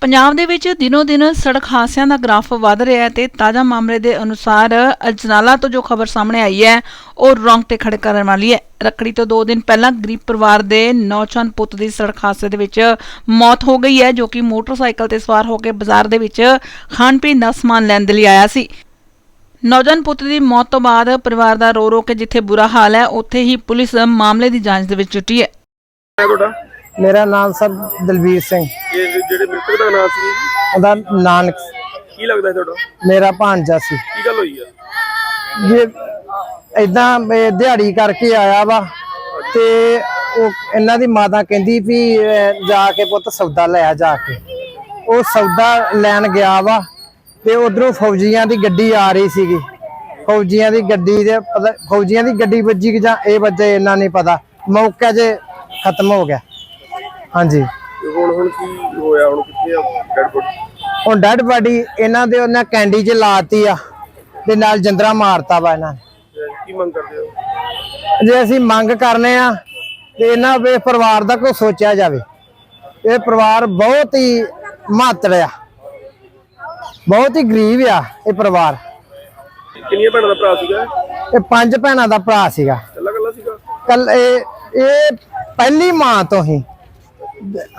ਪੰਜਾਬ ਦੇ ਵਿੱਚ ਦਿਨੋ-ਦਿਨ ਸੜਕ ਹਾਦਸਿਆਂ ਦਾ ਗ੍ਰਾਫ ਵਧ ਰਿਹਾ ਹੈ ਤੇ ਤਾਜ਼ਾ ਮਾਮਲੇ ਦੇ ਅਨੁਸਾਰ ਅਜਨਾਲਾ ਤੋਂ ਜੋ ਖਬਰ ਸਾਹਮਣੇ ਆਈ ਹੈ, ਉਹ ਰੌਂਗਟੇ ਖੜੇ ਕਰਨ ਵਾਲੀ ਹੈ। ਰੱਖੜੀ ਤੋਂ 2 ਦਿਨ ਪਹਿਲਾਂ ਗਰੀਬ ਪਰਿਵਾਰ ਦੇ ਨੌਜਵਾਨ ਪੁੱਤ ਦੀ ਸੜਕ ਹਾਦਸੇ ਦੇ ਵਿੱਚ ਮੌਤ ਹੋ ਗਈ ਹੈ, ਜੋ ਕਿ ਮੋਟਰਸਾਈਕਲ ਤੇ ਸਵਾਰ ਹੋ ਕੇ ਬਾਜ਼ਾਰ ਦੇ ਵਿੱਚ ਖਾਣ ਪੀਣ ਦਾ ਸਮਾਨ ਲੈਣ ਦੇ ਲਈ ਆਇਆ ਸੀ। ਨੌਜਵਾਨ ਪੁੱਤ ਦੀ ਮੌਤ ਤੋਂ ਬਾਅਦ ਪਰਿਵਾਰ ਦਾ ਰੋ ਰੋ ਕੇ ਜਿੱਥੇ ਬੁਰਾ ਹਾਲ ਹੈ, ਉੱਥੇ ਹੀ ਪੁਲਿਸ ਮਾਮਲੇ ਦੀ ਜਾਂਚ ਦੇ ਵਿੱਚ ਜੁਟੀ ਹੈ। ਮੇਰਾ ਨਾਮ ਸਰ ਦਲਵੀਰ ਸਿੰਘ। ਇਹ ਜਿਹੜੇ ਮ੍ਰਿਤਕ ਦਾ ਨਾਮ ਸੀ? ਉਹਦਾ ਨਾਨਕ ਕੀ ਲੱਗਦਾ ਤੁਹਾਡਾ? ਮੇਰਾ ਭਾਂਜਾ ਸੀ। ਕੀ ਗੱਲ ਹੋਈ ਆ? ਜੇ ਇਦਾਂ ਦਿਹਾੜੀ ਕਰਕੇ ਆਇਆ ਵਾ ਤੇ ਉਹ ਇਹਨਾਂ ਦੀ ਮਾਤਾ ਕਹਿੰਦੀ ਵੀ ਜਾ ਕੇ ਪੁੱਤ ਸੌਦਾ ਲੈ ਆ ਜਾ ਕੇ। ਉਹ ਸੌਦਾ ਲੈਣ ਗਿਆ ਵਾ ਤੇ ਉਧਰੋਂ ਫੌਜੀਆਂ ਦੀ ਗੱਡੀ ਆ ਰਹੀ ਸੀਗੀ। ਫੌਜੀਆਂ ਦੀ ਗੱਡੀ ਦੇ ਪਤਾ ਫੌਜੀਆਂ ਦੀ ਗੱਡੀ ਵੱਜੀ ਕਿ ਜਾਂ ਇਹ ਵੱਜੇ ਇਹਨਾਂ ਨਹੀਂ ਪਤਾ। ਮੌਕੇ 'ਚ ਖਤਮ ਹੋ ਗਿਆ। ਹਾਂਜੀ। ਤੇ ਹੁਣ ਹੁਣ ਕੀ ਹੋਇਆ? ਹੁਣ ਕਿੱਥੇ ਆ ਡੈਡ ਬੋਡੀ? ਹੁਣ ਡੈਡ ਬਾਡੀ ਇਹਨਾਂ ਦੇ ਉਹਨਾਂ ਕੈਂਡੀ 'ਚ ਲਾਤੀ ਆ ਤੇ ਨਾਲ ਜੰਦਰਾ ਮਾਰਤਾ ਵਾ ਇਹਨਾਂ ਨੇ। ਕੀ ਮੰਗ ਕਰਦੇ ਹੋ? ਜੇ ਅਸੀਂ ਮੰਗ ਕਰਨੇ ਆ ਤੇ ਇਹਨਾਂ ਵੇ ਪਰਿਵਾਰ ਦਾ ਕੋਈ ਸੋਚਿਆ ਜਾਵੇ। ਇਹ ਪਰਿਵਾਰ ਬਹੁਤ ਹੀ ਮਾਤਰ ਆ। ਬਹੁਤ ਹੀ ਗਰੀਬ ਆ ਇਹ ਪਰਿਵਾਰ। ਕਿੰਨੀਆਂ ਭੈਣਾਂ ਦਾ ਭਰਾ ਸੀਗਾ ਇਹ? ਪੰਜ ਭੈਣਾਂ ਦਾ ਭਰਾ ਸੀਗਾ। ਇਕੱਲਾ ਇਕੱਲਾ ਸੀਗਾ? ਕੱਲ ਇਹ ਇਹ ਪਹਿਲੀ ਮਾਂ ਤੋਂ ਹੀ।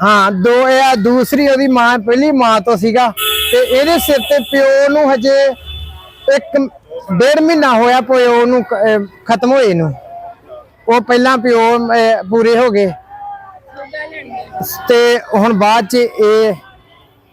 ਹਾਂ, ਦੋ ਇਹ ਦੂਸਰੀ ਉਹਦੀ ਮਾਂ, ਪਹਿਲੀ ਮਾਂ ਤੋਂ ਸੀਗਾ ਤੇ ਇਹਦੇ ਸਿਰ ਤੇ ਪਿਓ ਨੂੰ ਹਜੇ ਇੱਕ ਡੇਢ ਮਹੀਨਾ ਹੋਇਆ ਪਿਓ ਨੂੰ ਖਤਮ ਹੋਏ ਨੂੰ। ਉਹ ਪਹਿਲਾਂ ਪਿਓ ਪੂਰੇ ਹੋ ਗਏ। ਤੇ ਹੁਣ ਬਾਅਦ ਚ ਇਹ